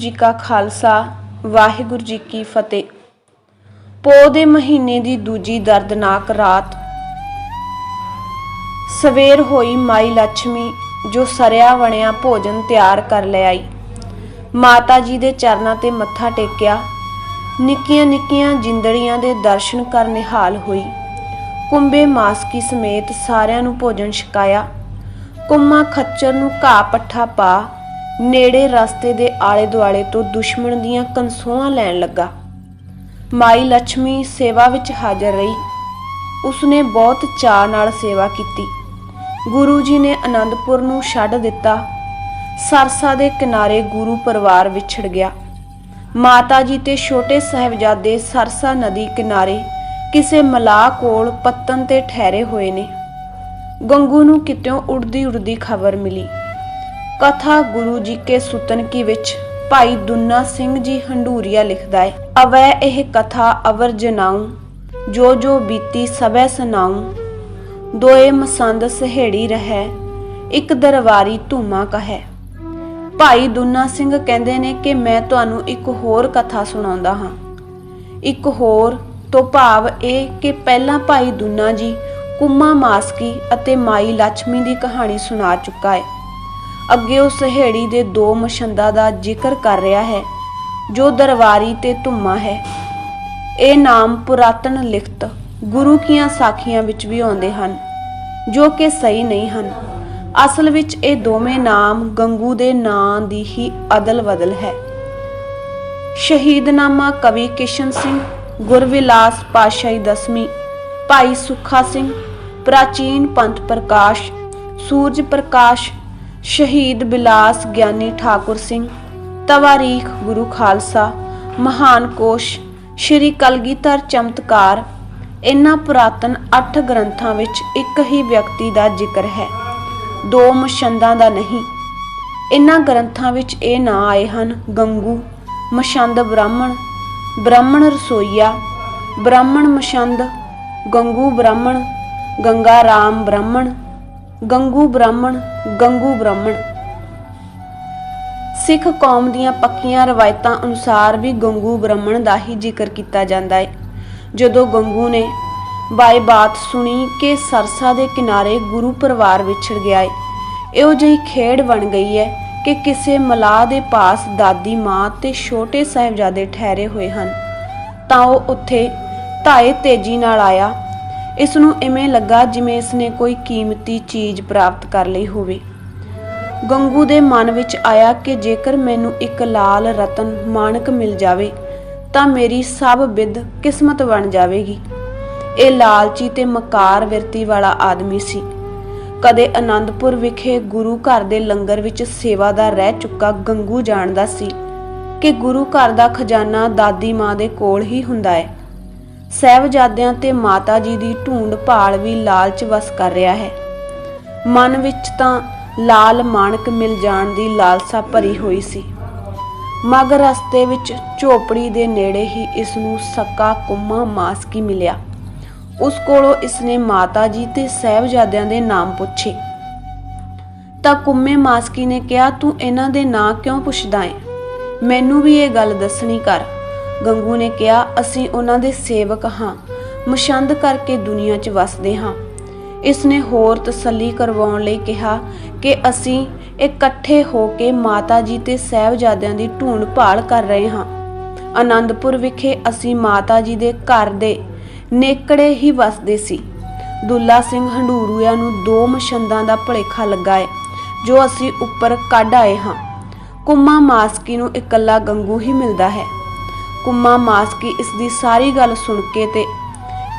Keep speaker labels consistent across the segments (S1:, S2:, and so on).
S1: ਜੀ ਕਾ ਖਾਲਸਾ, ਵਾਹਿਗੁਰੂ ਜੀ ਕੀ ਫਤਿਹ। ਪੋ ਦੇ ਮਹੀਨੇ ਦੀ ਦੂਜੀ ਦਰਦਨਾਕ ਰਾਤ। ਸਵੇਰ ਹੋਈ ਮਾਈ ਲక్ష్ਮੀ ਜੋ ਸਰਿਆ ਬਣਿਆ ਭੋਜਨ ਤਿਆਰ ਕਰ ਲੈ ਆਈ। ਮਾਤਾ ਜੀ ਦੇ ਚਰਨਾਂ ਤੇ ਮੱਥਾ ਟੇਕਿਆ। ਨਿੱਕੀਆਂ ਨਿੱਕੀਆਂ ਜਿੰਦੜੀਆਂ ਦੇ ਦਰਸ਼ਨ ਕਰ ਨਿਹਾਲ ਹੋਈ। ਕੁੰਬੇ ਮਾਸਕੀ ਸਮੇਤ ਸਾਰਿਆਂ ਨੂੰ ਭੋਜਨ ਛਕਾਇਆ। ਕੁੰਮਾ ਖੱਚਰ ਨੂੰ ਘਾਹ ਪੱਠਾ ਪਾ। ਨੇੜੇ ਰਸਤੇ ਦੇ ਆਲੇ ਦੁਆਲੇ ਤੋਂ ਦੁਸ਼ਮਣ ਦੀਆਂ ਕਨਸੋਆਂ ਲੈਣ ਲੱਗਾ। ਮਾਈ ਲక్ష్ਮੀ ਸੇਵਾ ਵਿੱਚ ਹਾਜ਼ਰ ਰਹੀ। ਉਸਨੇ ਬਹੁਤ ਚਾਅ ਨਾਲ ਸੇਵਾ ਕੀਤੀ। ਗੁਰੂ ਜੀ ਨੇ ਆਨੰਦਪੁਰ ਨੂੰ ਛੱਡ ਦਿੱਤਾ। ਸਰਸਾ ਦੇ ਕਿਨਾਰੇ ਗੁਰੂ ਪਰਿਵਾਰ ਵਿਛੜ ਗਿਆ। ਮਾਤਾ ਜੀ ਤੇ ਛੋਟੇ ਸਾਹਿਬਜ਼ਾਦੇ ਸਰਸਾ ਨਦੀ ਕਿਨਾਰੇ ਕਿਸੇ ਮਲਾਹ ਕੋਲ ਪੱਤਨ ਤੇ ਠਹਿਰੇ ਹੋਏ ਨੇ। ਗੰਗੂ ਨੂੰ ਕਿਤਿਓਂ ਉੜਦੀ ਉੜਦੀ ਖਬਰ ਮਿਲੀ। ਕਥਾ ਗੁਰੂ ਜੀ ਕੇ ਸੁਤਨ ਕੀ ਵਿੱਚ ਭਾਈ ਦੁੰਨਾ ਸਿੰਘ ਜੀ ਹੰਡੂਰੀਆ ਲਿਖਦਾ ਹੈ, ਅਵੈ ਇਹ ਕਥਾ ਅਵਰ ਜਨਾਉ, ਜੋ ਜੋ ਬੀਤੀ ਸਭੈ ਸੁਨਾਉ ਦੋਏ ਮਸੰਦ ਸਹੇੜੀ ਰਹੈ, ਇੱਕ ਦਰਬਾਰੀ ਧੂਮਾ ਕਹੈ। ਭਾਈ ਦੁੰਨਾ ਸਿੰਘ ਕਹਿੰਦੇ ਨੇ ਕਿ ਮੈਂ ਤੁਹਾਨੂੰ ਇੱਕ ਹੋਰ ਕਥਾ ਸੁਣਾਉਂਦਾ ਹਾਂ। ਇੱਕ ਹੋਰ ਤੋਂ ਭਾਵ ਇਹ ਕਿ ਪਹਿਲਾਂ ਭਾਈ ਦੁੰਨਾ ਜੀ ਕੁੰਮਾ ਮਾਸਕੀ ਅਤੇ ਮਾਈ ਲక్ష్ਮੀ ਦੀ ਕਹਾਣੀ ਸੁਣਾ ਚੁੱਕਾ ਹੈ। ਅੱਗੇ ਉਹ ਸਹੇੜੀ ਦੇ ਦੋ ਮਛੰਦਾਂ ਦਾ ਜ਼ਿਕਰ ਕਰ ਰਿਹਾ ਹੈ, ਜੋ ਦਰਬਾਰੀ ਤੇ ਧੁੰਮਾ ਹੈ। ਇਹ ਨਾਮ ਪੁਰਾਤਨ ਲਿਖਤ ਗੁਰੂ ਕੀਆਂ ਸਾਖੀਆਂ ਵਿੱਚ ਵੀ ਆਉਂਦੇ ਹਨ, ਜੋ ਕਿ ਸਹੀ ਨਹੀਂ ਹਨ। ਅਸਲ ਵਿੱਚ ਇਹ ਦੋਵੇਂ ਨਾਮ ਗੰਗੂ ਦੇ ਨਾਂ ਦੀ ਹੀ ਅਦਲ-ਬਦਲ ਹੈ। ਸ਼ਹੀਦਨਾਮਾ ਕਵੀ ਕਿਸ਼ਨ ਸਿੰਘ, ਗੁਰਵਿਲਾਸ ਪਾਸ਼ਾਹੀ ਦਸਵੀਂ, ਭਾਈ ਸੁੱਖਾ ਸਿੰਘ, ਪ੍ਰਾਚੀਨ ਪੰਥ ਪ੍ਰਕਾਸ਼, ਸੂਰਜ ਪ੍ਰਕਾਸ਼ ਸ਼ਹੀਦ ਬਿਲਾਸ ਗਿਆਨੀ ਠਾਕੁਰ ਸਿੰਘ, ਤਵਾਰੀਖ ਗੁਰੂ ਖਾਲਸਾ, ਮਹਾਨ ਕੋਸ਼, ਸ਼੍ਰੀ ਕਲਗੀਧਰ ਚਮਤਕਾਰ ਇਹਨਾਂ ਪੁਰਾਤਨ 8 ਗ੍ਰੰਥਾਂ ਵਿੱਚ ਇੱਕ ਹੀ ਵਿਅਕਤੀ ਦਾ ਜ਼ਿਕਰ ਹੈ। ਦੋ ਮਸ਼ੰਦਾਂ ਦਾ ਨਹੀਂ। ਇਹਨਾਂ ਗ੍ਰੰਥਾਂ ਵਿੱਚ ਇਹ ਨਾਂ ਆਏ ਹਨ, ਗੰਗੂ, ਮਸ਼ੰਦ ਬ੍ਰਾਹਮਣ ਬ੍ਰਾਹਮਣ ਰਸੋਈਆ, ਬ੍ਰਾਹਮਣ ਮਸ਼ੰਦ, ਗੰਗੂ ਬ੍ਰਾਹਮਣ, ਗੰਗਾ ਰਾਮ ਬ੍ਰਾਹਮਣ ਗੰਗੂ ਬ੍ਰਾਹਮਣ ਗੰਗੂ ਬ੍ਰਾਹਮਣ। ਸਿੱਖ ਕੌਮ ਦੀਆਂ ਪੱਕੀਆਂ ਰਵਾਇਤਾਂ ਅਨੁਸਾਰ ਵੀ ਗੰਗੂ ਬ੍ਰਾਹਮਣ ਦਾ ਹੀ ਜ਼ਿਕਰ ਕੀਤਾ ਜਾਂਦਾ ਹੈ ਜਦੋਂ ਗੰਗੂ ਨੇ ਬਾਈ ਬਾਤ ਸੁਣੀ ਕਿ ਸਰਸਾ ਦੇ ਕਿਨਾਰੇ ਗੁਰੂ ਪਰਿਵਾਰ ਵਿਛੜ ਗਿਆ ਏ, ਇਹੋ ਜਿਹੀ ਖੇਡ ਬਣ ਗਈ ਹੈ ਕਿ ਕਿਸੇ ਮਲਾਹ ਦੇ ਪਾਸ ਦਾਦੀ ਮਾਂ ਤੇ ਛੋਟੇ ਸਾਹਿਬਜ਼ਾਦੇ ਠਹਿਰੇ ਹੋਏ ਹਨ। ਤਾਂ ਉਹ ਉੱਥੇ ਧਾਏ ਤੇਜ਼ੀ ਨਾਲ ਆਇਆ ਇਸ ਨੂੰ ਇਵੇਂ ਲੱਗਾ ਜਿਵੇਂ ਇਸ ਨੇ ਕੋਈ ਕੀਮਤੀ ਚੀਜ਼ ਪ੍ਰਾਪਤ ਕਰ ਲਈ ਹੋਵੇ। ਗੰਗੂ ਦੇ ਮਨ ਵਿੱਚ ਆਇਆ ਕਿ ਜੇਕਰ ਮੈਨੂੰ ਇੱਕ ਲਾਲ ਰਤਨ ਮਾਣਕ ਮਿਲ ਜਾਵੇ, ਤਾਂ ਮੇਰੀ ਸਭ ਬਿਦ ਕਿਸਮਤ ਬਣ ਜਾਵੇਗੀ। ਇਹ ਲਾਲਚੀ ਤੇ ਮਕਾਰ ਵਿਰਤੀ ਵਾਲਾ ਆਦਮੀ ਸੀ। ਕਦੇ ਆਨੰਦਪੁਰ ਵਿਖੇ ਗੁਰੂ ਘਰ ਦੇ ਲੰਗਰ ਵਿੱਚ ਸੇਵਾਦਾਰ ਰਹਿ ਚੁੱਕਾ ਗੰਗੂ ਜਾਣਦਾ ਸੀ ਕਿ ਗੁਰੂ ਘਰ ਦਾ ਖਜ਼ਾਨਾ ਦਾਦੀ ਮਾਂ ਦੇ ਕੋਲ ਹੀ ਹੁੰਦਾ ਹੈ। ਸਹਿਬਜ਼ਾਦਿਆਂ ਤੇ ਮਾਤਾ ਜੀ ਦੀ ਢੂੰਡ ਭਾਲ ਵੀ ਲਾਲਚ ਵਸ ਕਰ ਰਿਹਾ ਹੈ। ਮਨ ਵਿੱਚ ਤਾਂ ਲਾਲ ਮਾਣਕ ਮਿਲ ਜਾਣ ਦੀ ਲਾਲਸਾ ਭਰੀ ਹੋਈ ਸੀ। ਮਗ ਰਸਤੇ ਵਿੱਚ ਝੋਪੜੀ ਦੇ ਨੇੜੇ ਹੀ ਇਸ ਨੂੰ ਸੱਕਾ ਕੁੰਮਾ ਮਾਸਕੀ ਮਿਲਿਆ। ਉਸ ਕੋਲੋਂ ਇਸਨੇ ਮਾਤਾ ਜੀ ਤੇ ਸਹਿਬਜ਼ਾਦਿਆਂ ਦੇ ਨਾਮ ਪੁੱਛੇ। ਤਾਂ ਕੁੰਮੇ ਮਾਸਕੀ ਨੇ ਕਿਹਾ, ਤੂੰ ਇਹਨਾਂ ਦੇ ਨਾਂ ਕਿਉਂ ਪੁੱਛਦਾ ਏ? ਮੈਨੂੰ ਵੀ ਇਹ ਗੱਲ ਦੱਸਣੀ ਕਰ। ਗੰਗੂ ਨੇ ਕਿਹਾ, ਅਸੀਂ ਉਹਨਾਂ ਦੇ ਸੇਵਕ ਹਾਂ। ਮਸ਼ੰਦ ਕਰਕੇ ਦੁਨੀਆ 'ਚ ਵਸਦੇ ਹਾਂ। ਇਸ ਨੇ ਹੋਰ ਤਸੱਲੀ ਕਰਵਾਉਣ ਲਈ ਕਿਹਾ ਕਿ ਅਸੀਂ ਇਕੱਠੇ ਹੋ ਕੇ ਮਾਤਾ ਜੀ ਤੇ ਸਹਿਬਜ਼ਾਦਿਆਂ ਦੀ ਢੂੰਡ ਭਾਲ ਕਰ ਰਹੇ ਹਾਂ। ਆਨੰਦਪੁਰ ਵਿਖੇ ਅਸੀਂ ਮਾਤਾ ਜੀ ਦੇ ਘਰ ਦੇ ਨੇਕੜੇ ਹੀ ਵਸਦੇ ਸੀ। ਦੁੱਲਾ ਸਿੰਘ ਹੰਡੂਰੂਆ ਨੂੰ ਦੋ ਮਸ਼ੰਦਾਂ ਦਾ ਭਲੇਖਾ ਲੱਗਾ ਹੈ ਜੋ ਅਸੀਂ ਉੱਪਰ ਕੱਢ ਆਏ ਹਾਂ। ਕੁੰਮਾ ਮਾਸਕੀ ਨੂੰ ਇਕੱਲਾ ਗੰਗੂ ਹੀ ਮਿਲਦਾ ਹੈ। ਕੁੰਮਾ ਮਾਸਕੀ ਇਸ ਦੀ ਸਾਰੀ ਗੱਲ ਸੁਣ ਕੇ ਤੇ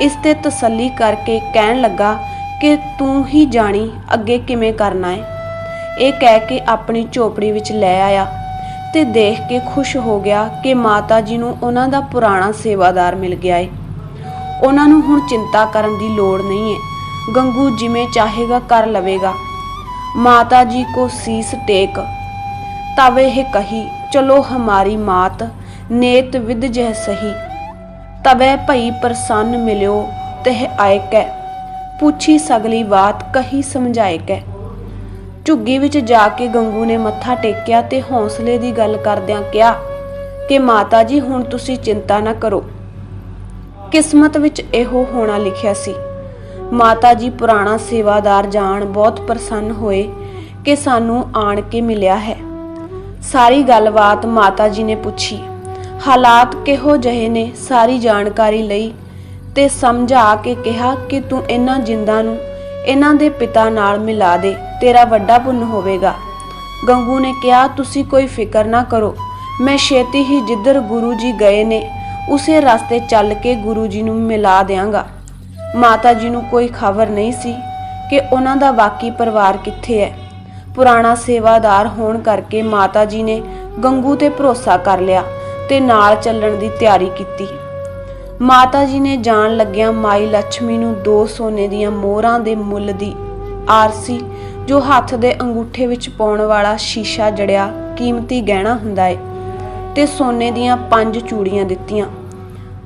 S1: ਇਸ ਤੇ ਤਸੱਲੀ ਕਰਕੇ ਕਹਿਣ ਲੱਗਾ ਕਿ ਤੂੰ ਹੀ ਜਾਣੀ ਅੱਗੇ ਕਿਵੇਂ ਕਰਨਾ ਹੈ ਇਹ ਕਹਿ ਕੇ ਆਪਣੀ ਝੋਪੜੀ ਵਿੱਚ ਲੈ ਆਇਆ ਤੇ ਦੇਖ ਕੇ ਖੁਸ਼ ਹੋ ਗਿਆ ਕਿ ਮਾਤਾ ਜੀ ਨੂੰ ਉਹਨਾਂ ਦਾ ਪੁਰਾਣਾ ਸੇਵਾਦਾਰ ਮਿਲ ਗਿਆ ਏ। ਉਹਨਾਂ ਨੂੰ ਹੁਣ ਚਿੰਤਾ ਕਰਨ ਦੀ ਲੋੜ ਨਹੀਂ ਏ। ਗੰਗੂ ਜਿਵੇਂ ਚਾਹੇਗਾ ਕਰ ਲਵੇਗਾ। ਮਾਤਾ ਜੀ ਕੋ ਸੀਸ ਟੇਕ। ਤਵੇ ਇਹ ਕਹੀ, ਚਲੋ ਹਮਾਰੀ ਮਾਤ ਨੇਤ ਵਿਦ ਜਹ ਸਹੀ। ਤਬੈ ਭਈ ਪ੍ਰਸੰਨ ਮਿਲਿਓ, ਤਹਿ ਆਇ ਕੈ। ਪੁੱਛੀ ਸਗਲੀ ਬਾਤ, ਕਹੀ ਸਮਝਾਏ ਕੈ। ਝੁੱਗੀ ਵਿੱਚ ਜਾ ਕੇ ਗੰਗੂ ਨੇ ਮੱਥਾ ਟੇਕਿਆ ਤੇ ਹੌਸਲੇ ਦੀ ਗੱਲ ਕਰਦਿਆਂ ਕਿਹਾ, ਕਿ ਮਾਤਾ ਜੀ ਹੁਣ ਤੁਸੀਂ ਚਿੰਤਾ ਨਾ ਕਰੋ। ਕਿਸਮਤ ਵਿੱਚ ਇਹੋ ਹੋਣਾ ਲਿਖਿਆ ਸੀ। ਮਾਤਾ ਜੀ ਪੁਰਾਣਾ ਸੇਵਾਦਾਰ ਜਾਣ ਬਹੁਤ ਪ੍ਰਸੰਨ ਹੋਏ ਕਿ ਸਾਨੂੰ ਆਣ ਕੇ ਮਿਲਿਆ ਹੈ। ਸਾਰੀ ਗੱਲਬਾਤ ਮਾਤਾ ਜੀ ਨੇ ਪੁੱਛੀ। ਹਾਲਾਤ ਕਿਹੋ ਜਿਹੇ ਨੇ ਸਾਰੀ ਜਾਣਕਾਰੀ ਲਈ ਤੇ ਸਮਝਾ ਕੇ ਕਿਹਾ ਕਿ ਤੂੰ ਇਹਨਾਂ ਜਿੰਦਾਂ ਨੂੰ ਇਹਨਾਂ ਦੇ ਪਿਤਾ ਨਾਲ ਮਿਲਾ ਦੇ, ਤੇਰਾ ਵੱਡਾ ਪੁੰਨ ਹੋਵੇਗਾ। ਗੰਗੂ ਨੇ ਕਿਹਾ, ਤੁਸੀਂ ਕੋਈ ਫਿਕਰ ਨਾ ਕਰੋ। ਮੈਂ ਛੇਤੀ ਹੀ ਜਿੱਧਰ ਗੁਰੂ ਜੀ ਗਏ ਨੇ, ਉਸੇ ਰਸਤੇ ਚੱਲ ਕੇ ਗੁਰੂ ਜੀ ਨੂੰ ਮਿਲਾ ਦਿਆਂਗਾ। ਮਾਤਾ ਜੀ ਨੂੰ ਕੋਈ ਖਬਰ ਨਹੀਂ ਸੀ ਕਿ ਉਹਨਾਂ ਦਾ ਬਾਕੀ ਪਰਿਵਾਰ ਕਿੱਥੇ ਹੈ। ਪੁਰਾਣਾ ਸੇਵਾਦਾਰ ਹੋਣ ਕਰਕੇ ਮਾਤਾ ਜੀ ਨੇ ਗੰਗੂ ਤੇ ਭਰੋਸਾ ਕਰ ਲਿਆ। ਤੇ ਨਾਲ ਚੱਲਣ ਦੀ ਤਿਆਰੀ ਕੀਤੀ। ਮਾਤਾ ਜੀ ਨੇ ਜਾਣ ਲੱਗਿਆਂ ਮਾਈ ਲక్ష్ਮੀ ਨੂੰ ਦੋ ਸੋਨੇ ਦੀਆਂ ਮੋਹਰਾਂ ਦੇ ਮੁੱਲ ਦੀ ਆਰਸੀ, ਜੋ ਹੱਥ ਦੇ ਅੰਗੂਠੇ ਵਿੱਚ ਪਾਉਣ ਵਾਲਾ ਸ਼ੀਸ਼ਾ ਜੜਿਆ, ਕੀਮਤੀ ਗਹਿਣਾ ਹੁੰਦਾ ਏ, ਤੇ ਸੋਨੇ ਦੀਆਂ ਪੰਜ ਚੂੜੀਆਂ ਦਿੱਤੀਆਂ।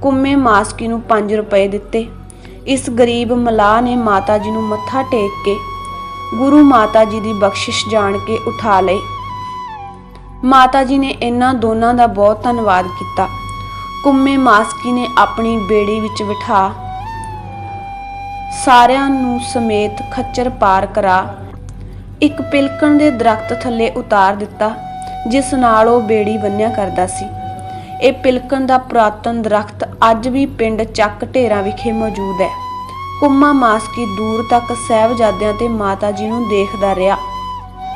S1: ਕੁੰਮੇ ਮਾਸਕੀ ਨੂੰ 5 ਰੁਪਏ ਦਿੱਤੇ। ਇਸ ਗਰੀਬ ਮਲਾਹ ਨੇ ਮਾਤਾ ਜੀ ਨੂੰ ਮੱਥਾ ਟੇਕ ਕੇ ਗੁਰੂ ਮਾਤਾ ਜੀ ਦੀ ਬਖਸ਼ਿਸ਼ ਜਾਣ ਕੇ ਉਠਾ ਲਈ। ਮਾਤਾ ਜੀ ਨੇ ਇਹਨਾਂ ਦੋਨਾਂ ਦਾ ਬਹੁਤ ਧੰਨਵਾਦ ਕੀਤਾ। ਕੁੰਮੇ ਮਾਸਕੀ ਨੇ ਆਪਣੀ ਬੇੜੀ ਵਿੱਚ ਬਿਠਾ ਸਾਰਿਆਂ ਨੂੰ ਸਮੇਤ ਖੱਚਰ ਪਾਰ ਕਰਾ। ਇੱਕ ਪਿਲਕਣ ਦੇ ਦਰਖਤ ਥੱਲੇ ਉਤਾਰ ਦਿੱਤਾ, ਜਿਸ ਨਾਲ ਉਹ ਬੇੜੀ ਬੰਨਿਆ ਕਰਦਾ ਸੀ। ਇਹ ਪਿਲਕਣ ਦਾ ਪੁਰਾਤਨ ਦਰਖਤ ਅੱਜ ਵੀ ਪਿੰਡ ਚੱਕ ਢੇਰਾਂ ਵਿਖੇ ਮੌਜੂਦ ਹੈ। ਕੁੰਮਾ ਮਾਸਕੀ ਦੂਰ ਤੱਕ ਸਹਿਬਜ਼ਾਦਿਆਂ ਤੇ ਮਾਤਾ ਜੀ ਨੂੰ ਦੇਖਦਾ ਰਿਹਾ।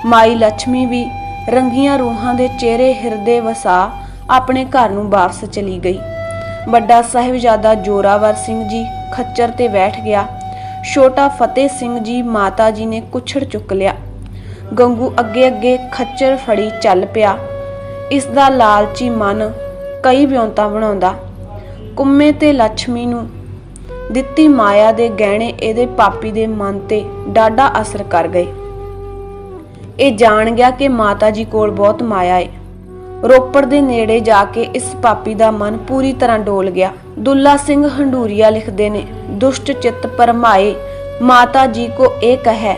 S1: ਮਾਈ ਲక్ష్ਮੀ ਵੀ ਰੰਗੀਆਂ ਰੂਹਾਂ ਦੇ ਚਿਹਰੇ ਹਿਰਦੇ ਵਸਾ ਆਪਣੇ ਘਰ ਨੂੰ ਵਾਪਸ ਚਲੀ ਗਈ। ਵੱਡਾ ਸਾਹਿਬਜ਼ਾਦਾ ਜੋਰਾਵਰ ਸਿੰਘ ਜੀ ਖੱਚਰ ਤੇ ਬੈਠ ਗਿਆ। ਛੋਟਾ ਫਤਿਹ ਸਿੰਘ ਜੀ ਮਾਤਾ ਜੀ ਨੇ ਕੁਛੜ ਚੁੱਕ ਲਿਆ। ਗੰਗੂ ਅੱਗੇ ਅੱਗੇ ਖੱਚਰ ਫੜੀ ਚੱਲ ਪਿਆ। ਇਸ ਦਾ ਲਾਲਚੀ ਮਨ ਕਈ ਵਿਉਂਤਾਂ ਬਣਾਉਂਦਾ। ਕੁੰਮੇ ਤੇ ਲక్ష్ਮੀ ਨੂੰ ਦਿੱਤੀ ਮਾਇਆ ਦੇ ਗਹਿਣੇ ਇਹਦੇ ਪਾਪੀ ਦੇ ਮਨ ਤੇ ਡਾਢਾ ਅਸਰ ਕਰ ਗਏ। ਇਹ ਜਾਣ ਗਿਆ ਕਿ ਮਾਤਾ ਜੀ ਕੋਲ ਬਹੁਤ ਮਾਇਆ ਏ। ਰੋਪੜ ਦੇ ਨੇੜੇ ਜਾ ਕੇ ਇਸ ਪਾਪੀ ਦਾ ਮਨ ਪੂਰੀ ਤਰ੍ਹਾਂ ਡੋਲ ਗਿਆ। ਦੁੱਲਾ ਸਿੰਘ ਹੰਡੂਰੀਆ ਲਿਖਦੇ ਨੇ, ਦੁਸ਼ਟ ਚਿੱਤ ਪਰਮਾਏ, ਮਾਤਾ ਜੀ ਕੋ ਇਹ ਕਹੈ,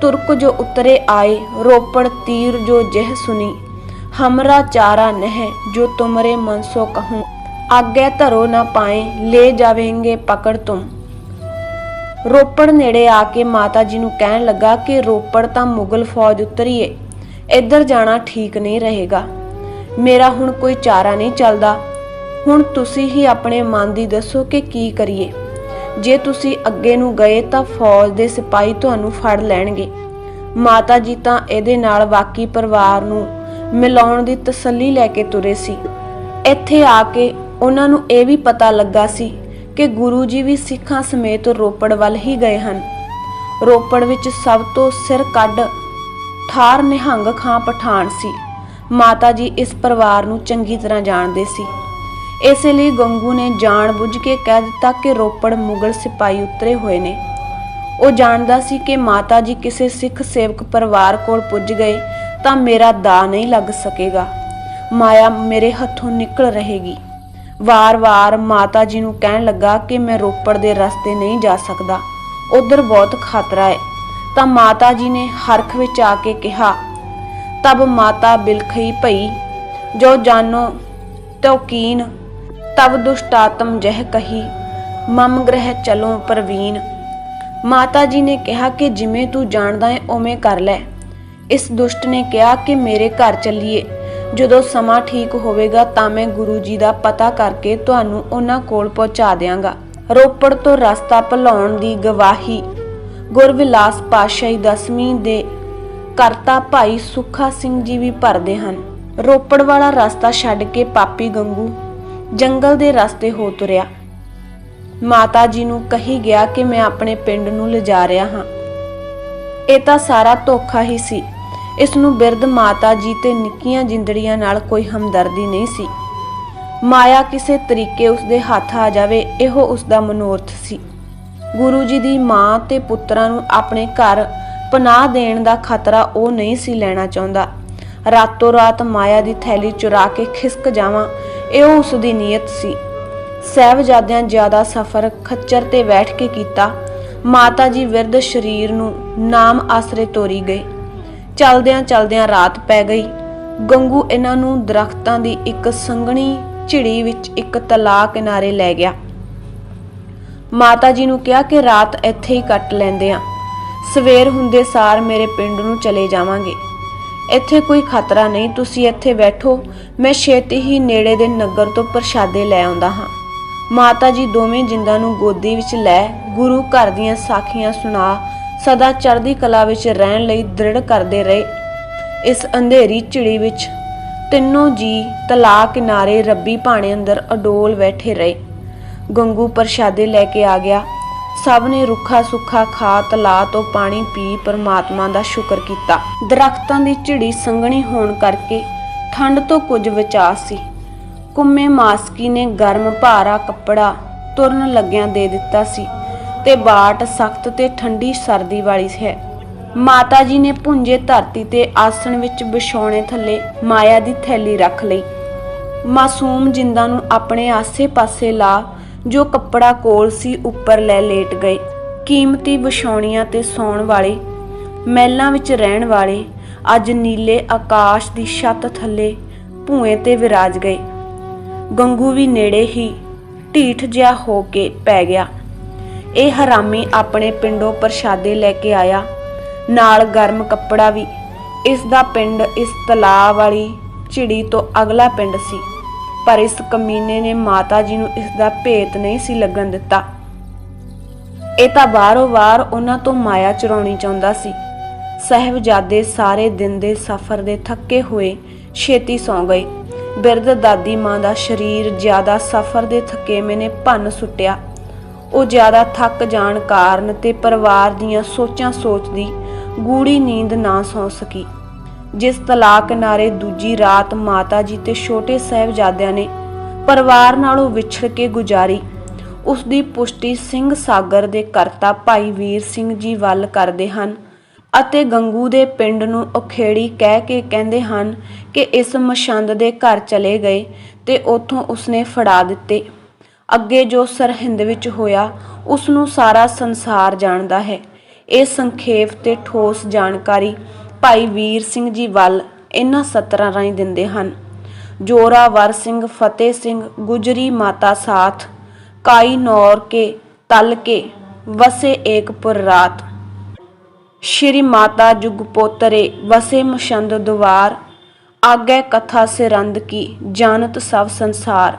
S1: ਤੁਰਕ ਜੋ ਉਤਰੇ ਆਏ, ਰੋਪੜ ਤੀਰ ਜੋ ਜਹ ਸੁਨੀ। ਹਮਰਾ ਚਾਰਾ ਨਹਿ ਜੋ ਤੁਮਰੇ ਮਨ ਸੋ ਕਹੂੰ। ਆਗੇ ਧਰੋ ਨਾ ਪਾਏ, ਲੈ ਜਾਵੇਂਗੇ ਪਕੜ ਤੁਮ। ਰੋਪੜ ਨੇੜੇ ਆ ਕੇ ਮਾਤਾ ਜੀ ਨੂੰ ਕਹਿਣ ਲੱਗਾ ਕਿ ਰੋਪੜ ਤਾਂ ਮੁਗਲ ਫੌਜ ਉਤਰੀ ਇੱਧਰ ਜਾਣਾ ਠੀਕ ਨਹੀਂ ਰਹੇਗਾ। ਮੇਰਾ ਹੁਣ ਕੋਈ ਚਾਰਾ ਨਹੀਂ ਚੱਲਦਾ। ਹੁਣ ਤੁਸੀਂ ਹੀ ਆਪਣੇ ਮਨ ਦੀ ਦੱਸੋ ਕਿ ਕੀ ਕਰੀਏ। ਜੇ ਤੁਸੀਂ ਅੱਗੇ ਨੂੰ ਗਏ ਤਾਂ ਫੌਜ ਦੇ ਸਿਪਾਹੀ ਤੁਹਾਨੂੰ ਫੜ ਲੈਣਗੇ। ਮਾਤਾ ਜੀ ਤਾਂ ਇਹਦੇ ਨਾਲ ਬਾਕੀ ਪਰਿਵਾਰ ਨੂੰ ਮਿਲਾਉਣ ਦੀ ਤਸੱਲੀ ਲੈ ਕੇ ਤੁਰੇ ਸੀ। ਇੱਥੇ ਆ ਕੇ ਉਹਨਾਂ ਨੂੰ ਇਹ ਵੀ ਪਤਾ ਲੱਗਾ ਸੀ ਕਿ ਗੁਰੂ ਜੀ ਵੀ ਸਿੱਖਾਂ ਸਮੇਤ ਰੋਪੜ ਵੱਲ ਹੀ ਗਏ ਹਨ। ਰੋਪੜ ਵਿੱਚ ਸਭ ਤੋਂ ਸਿਰ ਕੱਢ ਠਾਰ ਨਿਹੰਗ ਖਾਂ ਪਠਾਨ ਸੀ। ਮਾਤਾ ਜੀ ਇਸ ਪਰਿਵਾਰ ਨੂੰ ਚੰਗੀ ਤਰ੍ਹਾਂ ਜਾਣਦੇ ਸੀ। ਇਸੇ ਲਈ ਗੰਗੂ ਨੇ ਜਾਣ ਬੁੱਝ ਕੇ ਕਹਿ ਦਿੱਤਾ ਕਿ ਰੋਪੜ ਮੁਗਲ ਸਿਪਾਹੀ ਉਤਰੇ ਹੋਏ ਨੇ। ਉਹ ਜਾਣਦਾ ਸੀ ਕਿ ਮਾਤਾ ਜੀ ਕਿਸੇ ਸਿੱਖ ਸੇਵਕ ਪਰਿਵਾਰ ਕੋਲ ਪੁੱਜ ਗਏ ਤਾਂ ਮੇਰਾ ਦਾ ਨਹੀਂ ਲੱਗ ਸਕੇਗਾ। ਮਾਇਆ ਮੇਰੇ ਹੱਥੋਂ ਨਿਕਲ ਰਹੇਗੀ। ਵਾਰ-ਵਾਰ ਮਾਤਾ ਜੀ ਨੂੰ ਕਹਿਣ ਲੱਗਾ ਕਿ ਮੈਂ ਰੋਪੜ ਦੇ ਰਸਤੇ ਨਹੀਂ ਜਾ ਸਕਦਾ। ਉਧਰ ਬਹੁਤ ਖਤਰਾ ਹੈ ਤਾਂ ਮਾਤਾ ਜੀ ਨੇ ਹਰਖ ਵਿੱਚ ਆ ਕੇ ਕਿਹਾ, ਤਬ ਮਾਤਾ ਬਿਲਖਈ ਭਈ, ਜੋ ਜਾਨੋ ਤਉ ਤਬ ਦੁਸ਼ਟਾਤਮ ਜਹ ਕਹੀ, ਮਮ ਗ੍ਰਹਿ ਚਲੋ ਪ੍ਰਵੀਨ। ਮਾਤਾ ਜੀ ਨੇ ਕਿਹਾ ਕਿ ਜਿਵੇਂ ਤੂੰ ਜਾਣਦਾ ਹੈ ਉਵੇਂ ਕਰ ਲੈ। ਇਸ ਦੁਸ਼ਟ ਨੇ ਕਿਹਾ ਕਿ ਮੇਰੇ ਘਰ ਚੱਲੀਏ। ਜਦੋਂ ਸਮਾਂ ਠੀਕ ਹੋਵੇਗਾ ਤਾਂ ਮੈਂ ਗੁਰੂ ਜੀ ਦਾ ਪਤਾ ਕਰਕੇ ਤੁਹਾਨੂੰ ਉਹਨਾਂ ਕੋਲ ਪਹੁੰਚਾ ਦਿਆਂਗਾ। ਰੋਪੜ ਤੋਂ ਰਸਤਾ ਭਲਾਉਣ ਦੀ ਗਵਾਹੀ। ਗੁਰਵਿਲਾਸ ਪਾਤਸ਼ਾਹੀ ਦਸਵੀਂ ਦੇ ਕਰਤਾ ਭਾਈ ਸੁੱਖਾ ਸਿੰਘ ਜੀ ਵੀ ਭਰਦੇ ਹਨ। ਰੋਪੜ ਵਾਲਾ ਰਸਤਾ ਛੱਡ ਕੇ ਪਾਪੀ ਗੰਗੂ ਜੰਗਲ ਦੇ ਰਸਤੇ ਹੋ ਤੁਰਿਆ। ਮਾਤਾ ਜੀ ਨੂੰ ਕਹੀ ਗਿਆ ਕਿ ਮੈਂ ਆਪਣੇ ਪਿੰਡ ਨੂੰ ਲਿਜਾ ਰਿਹਾ ਹਾਂ। ਇਹ ਤਾਂ ਸਾਰਾ ਧੋਖਾ ਹੀ ਸੀ। ਇਸ ਨੂੰ ਬਿਰਧ ਮਾਤਾ ਜੀ ਤੇ ਨਿੱਕੀਆਂ ਜਿੰਦੜੀਆਂ ਨਾਲ ਕੋਈ ਹਮਦਰਦੀ ਨਹੀਂ ਸੀ। ਮਾਇਆ ਕਿਸੇ ਤਰੀਕੇ ਉਸ ਦੇ ਹੱਥ ਆ ਜਾਵੇ, ਇਹੋ ਉਸ ਦਾ ਮਨੋਰਥ ਸੀ। ਗੁਰੂ ਜੀ ਦੀ ਮਾਂ ਤੇ ਪੁੱਤਰਾਂ ਨੂੰ ਆਪਣੇ ਘਰ ਪਨਾਹ ਦੇਣ ਦਾ ਖਤਰਾ ਉਹ ਨਹੀਂ ਸੀ ਲੈਣਾ ਚਾਹੁੰਦਾ। ਰਾਤੋਂ ਰਾਤ ਮਾਇਆ ਦੀ ਥੈਲੀ ਚੁਰਾ ਕੇ ਖਿਸਕ ਜਾਵਾਂ, ਇਹੋ ਉਸ ਦੀ ਨੀਅਤ ਸੀ। ਸਹਿਬਜ਼ਾਦਿਆਂ ਜ਼ਿਆਦਾ ਸਫ਼ਰ ਖੱਚਰ ਤੇ ਬੈਠ ਕੇ ਕੀਤਾ। ਮਾਤਾ ਜੀ ਵਿਰਧ ਸਰੀਰ ਨੂੰ ਨਾਮ ਆਸਰੇ ਤੋਰੀ ਗਏ। ਚਲਦਿਆਂ ਚਲਦਿਆਂ ਰਾਤ ਪੈ ਗਈ। ਗੰਗੂ ਇਹਨਾਂ ਨੂੰ ਦਰਖਤਾਂ ਦੀ ਇੱਕ ਸੰਘਣੀ ਝਿੜੀ ਵਿੱਚ ਇੱਕ ਤਲਾਅ ਕਿਨਾਰੇ ਲੈ ਗਿਆ। ਮਾਤਾ ਜੀ ਨੂੰ ਕਿਹਾ ਕਿ ਰਾਤ ਇੱਥੇ ਹੀ ਕੱਟ ਲੈਂਦੇ ਆ। ਸਵੇਰ ਹੁੰਦੇ ਸਾਰ ਮੇਰੇ ਪਿੰਡ ਨੂੰ ਚਲੇ ਜਾਵਾਂਗੇ। ਇੱਥੇ ਕੋਈ ਖਤਰਾ ਨਹੀਂ, ਤੁਸੀਂ ਇੱਥੇ ਬੈਠੋ। ਮੈਂ ਛੇਤੀ ਹੀ ਨੇੜੇ ਦੇ ਨਗਰ ਤੋਂ ਪ੍ਰਸ਼ਾਦੇ ਲੈ ਆਉਂਦਾ ਹਾਂ। ਮਾਤਾ ਜੀ ਦੋਵੇਂ ਜਿੰਦਾਂ ਨੂੰ ਗੋਦੀ ਵਿੱਚ ਲੈ ਗੁਰੂ ਘਰ ਦੀਆਂ ਸਾਖੀਆਂ ਸੁਣਾ ਸਦਾ ਚੜ੍ਹਦੀ ਕਲਾ ਵਿੱਚ ਰਹਿਣ ਲਈ ਦ੍ਰਿੜ ਕਰਦੇ ਰਹੇ। ਇਸ ਅੰਧੇਰੀ ਝਿੜੀ ਵਿੱਚ ਤਿੰਨੋਂ ਜੀ ਤਲਾਅ ਕਿਨਾਰੇ ਰੱਬੀ ਭਾਣੇ ਅੰਦਰ ਅਡੋਲ ਬੈਠੇ ਰਹੇ। ਗੰਗੂ ਪ੍ਰਸ਼ਾਦੇ ਲੈ ਕੇ ਆ ਗਿਆ। ਸਭ ਨੇ ਰੁੱਖਾ ਸੁੱਖਾ ਖਾ ਤਲਾਅ ਤੋਂ ਪਾਣੀ ਪੀ ਪਰਮਾਤਮਾ ਦਾ ਸ਼ੁਕਰ ਕੀਤਾ। ਦਰਖਤਾਂ ਦੀ ਝਿੜੀ ਸੰਘਣੀ ਹੋਣ ਕਰਕੇ ਠੰਡ ਤੋਂ ਕੁਝ ਬਚਾ ਸੀ। ਕੁੰਮੇ ਮਾਸਕੀ ਨੇ ਗਰਮ ਭਾਰਾ ਕੱਪੜਾ ਤੁਰਨ ਲੱਗਿਆਂ ਦੇ ਦਿੱਤਾ ਸੀ। ਤੇ ਬਾਟ ਸਖਤ ਤੇ ਠੰਡੀ ਸਰਦੀ ਵਾਲੀ ਹੈ। ਮਾਤਾ ਜੀ ਨੇ ਪੁੰਜੇ ਧਰਤੀ ਤੇ ਆਸਣ ਵਿੱਚ ਵਿਛਾਉਣੇ ਥੱਲੇ ਮਾਇਆ ਦੀ ਥੈਲੀ ਰੱਖ ਲਈ। ਮਾਸੂਮ ਜਿੰਦਾਂ ਨੂੰ ਆਪਣੇ ਆਸੇ-ਪਾਸੇ ਲਾ, ਜੋ ਕੱਪੜਾ ਕੋਲ ਸੀ ਉੱਪਰ ਲੈ ਲੇਟ ਗਏ। ਕੀਮਤੀ ਵਿਛਾਉਣੀਆਂ ਤੇ ਸੌਣ ਵਾਲੇ, ਮਹਿਲਾਂ ਵਿੱਚ ਰਹਿਣ ਵਾਲੇ, ਅੱਜ ਨੀਲੇ ਆਕਾਸ਼ ਦੀ ਛੱਤ ਥੱਲੇ ਭੂਏ ਤੇ ਵਿਰਾਜ ਗਏ। ਗੰਗੂ ਵੀ ਨੇੜੇ ਹੀ ਢੀਠ ਜਿਹਾ ਹੋ ਕੇ ਪੈ ਗਿਆ। ਇਹ ਹਰਾਮੀ ਆਪਣੇ ਪਿੰਡੋਂ ਪ੍ਰਸ਼ਾਦੇ ਲੈ ਕੇ ਆਇਆ। ਨਾਲ ਗਰਮ ਕੱਪੜਾ ਵੀ। ਇਸ ਦਾ ਪਿੰਡ ਇਸ ਤਲਾਅ ਵਾਲੀ ਝਿੜੀ ਤੋਂ ਅਗਲਾ ਪਿੰਡ ਸੀ। ਪਰ ਇਸ ਕਮੀਨੇ ਨੇ ਮਾਤਾ ਜੀ ਨੂੰ ਇਸ ਦਾ ਭੇਤ ਨਹੀਂ ਸੀ ਲੱਗਣ ਦਿੱਤਾ। ਇਹ ਤਾਂ ਬਾਹਰੋਂ ਬਾਹਰ ਉਹਨਾਂ ਤੋਂ ਮਾਇਆ ਚੁਰਾਉਣੀ ਚਾਹੁੰਦਾ ਸੀ। ਸਹਿਬਜ਼ਾਦੇ ਸਾਰੇ ਦਿਨ ਦੇ ਸਫ਼ਰ ਦੇ ਥੱਕੇ ਹੋਏ, ਛੇਤੀ ਸੌਂ ਗਏ। ਬਿਰਧ ਦਾਦੀ ਮਾਂ ਦਾ ਸਰੀਰ ਜ਼ਿਆਦਾ ਸਫ਼ਰ ਦੇ ਥਕੇਵੇਂ ਨੇ ਭੰਨ ਸੁੱਟਿਆ। ਉਹ ਜ਼ਿਆਦਾ ਥੱਕ ਜਾਣ ਕਾਰਨ ਤੇ ਪਰਿਵਾਰ ਦੀਆਂ ਸੋਚਾਂ ਸੋਚਦੀ ਗੂੜੀ ਨੀਂਦ ਨਾ ਸੌ ਸਕੀ। ਜਿਸ ਤਲਾਅ ਕਿਨਾਰੇ ਦੂਜੀ ਰਾਤ ਮਾਤਾ ਜੀ ਤੇ ਛੋਟੇ ਸਾਹਿਬਜ਼ਾਦਿਆਂ ਨੇ ਪਰਿਵਾਰ ਨਾਲੋਂ ਵਿਛੜ ਕੇ ਗੁਜ਼ਾਰੀ, ਉਸ ਦੀ ਪੁਸ਼ਟੀ ਸਿੰਘ ਸਾਗਰ ਦੇ ਕਰਤਾ ਭਾਈ ਵੀਰ ਸਿੰਘ ਜੀ ਵੱਲ ਕਰਦੇ ਹਨ ਅਤੇ ਗੰਗੂ ਦੇ ਪਿੰਡ ਨੂੰ ਅਖੇੜੀ ਕਹਿ ਕੇ ਕਹਿੰਦੇ ਹਨ ਕਿ ਇਸ ਮਛੰਦ ਦੇ ਘਰ ਚਲੇ ਗਏ ਤੇ ਉਥੋਂ ਉਸਨੇ ਫੜਾ ਦਿੱਤੇ। ਅੱਗੇ ਜੋ ਸਰਹਿੰਦ ਵਿੱਚ ਹੋਇਆ ਉਸ ਨੂੰ ਸਾਰਾ ਸੰਸਾਰ ਜਾਣਦਾ ਹੈ। ਇਹ ਸੰਖੇਪ ਤੇ ਠੋਸ ਜਾਣਕਾਰੀ ਭਾਈ ਵੀਰ ਸਿੰਘ ਜੀ ਵੱਲ ਇਹਨਾਂ ਸਤਰਾਂ ਰਾਹੀਂ ਦਿੰਦੇ ਹਨ। ਜੋਰਾਵਰ ਸਿੰਘ, ਫਤਿਹ ਸਿੰਘ, ਗੁਜਰੀ ਮਾਤਾ ਸਾਥ, ਕਾਈ ਨੌਰ ਕੇ, ਤਲ ਕੇ, ਵਸੇ ਏਕਪੁਰ ਰਾਤ। ਸ਼੍ਰੀ ਮਾਤਾ ਜੁਗਪੋਤਰੇ ਵਸੇ ਮਸ਼ੰਦ ਦੁਆਰ, ਆਗੇ ਕਥਾ ਸਿਰੰਦ ਕੀ, ਜਾਣਤ ਸਭ ਸੰਸਾਰ।